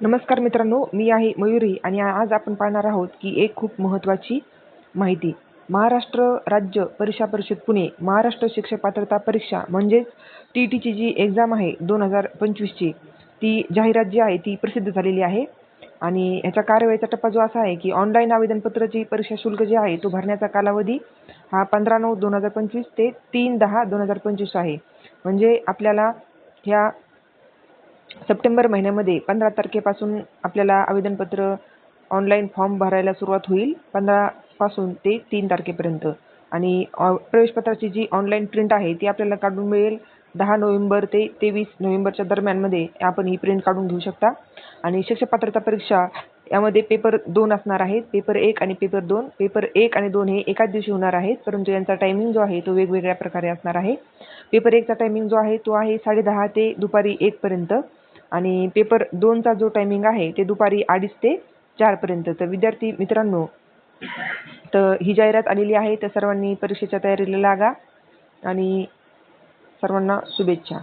नमस्कार मित्रांनो मी आहे मयुरी आणि आज आपण पाहणार आहोत की एक खूप महत्त्वाची माहिती. महाराष्ट्र राज्य परीक्षा परिषद पुणे महाराष्ट्र शिक्षक पात्रता परीक्षा म्हणजेच टी टीची जी एक्झाम आहे दोन हजार पंचवीसची ती जाहिरात जी आहे ती प्रसिद्ध झालेली आहे. आणि ह्याच्या कार्यवाहीचा टप्पा जो असा आहे की ऑनलाईन आवेदनपत्राची परीक्षा शुल्क जे आहे तो भरण्याचा कालावधी हा पंधरा नऊ दोन हजार पंचवीस ते तीन दहा दोन हजार पंचवीस आहे. म्हणजे आपल्याला ह्या सप्टेंबर महिन्यामध्ये पंधरा तारखेपासून आपल्याला आवेदनपत्र ऑनलाईन फॉर्म भरायला सुरुवात होईल. पंधरापासून ते तीन तारखेपर्यंत. आणि प्रवेशपत्राची जी ऑनलाईन प्रिंट आहे ती आपल्याला काढून मिळेल. दहा नोव्हेंबर ते तेवीस नोव्हेंबरच्या दरम्यानमध्ये आपण ही प्रिंट काढून घेऊ शकता. आणि शिक्षक पात्रता परीक्षा यामध्ये पेपर दोन असणार आहेत. पेपर एक आणि पेपर दोन. पेपर एक आणि दोन हे एकाच दिवशी होणार आहेत. परंतु यांचा टायमिंग जो आहे तो वेगवेगळ्या प्रकारे असणार आहे. पेपर एकचा टायमिंग जो आहे तो आहे साडेदहा ते दुपारी एकपर्यंत आणि पेपर दोनचा जो टायमिंग आहे ते दुपारी अडीच ते चारपर्यंत तर विद्यार्थी मित्रांनो तर ही जाहिरात आलेली आहे तर सर्वांनी परीक्षेच्या तयारीला लागा आणि सर्वांना शुभेच्छा.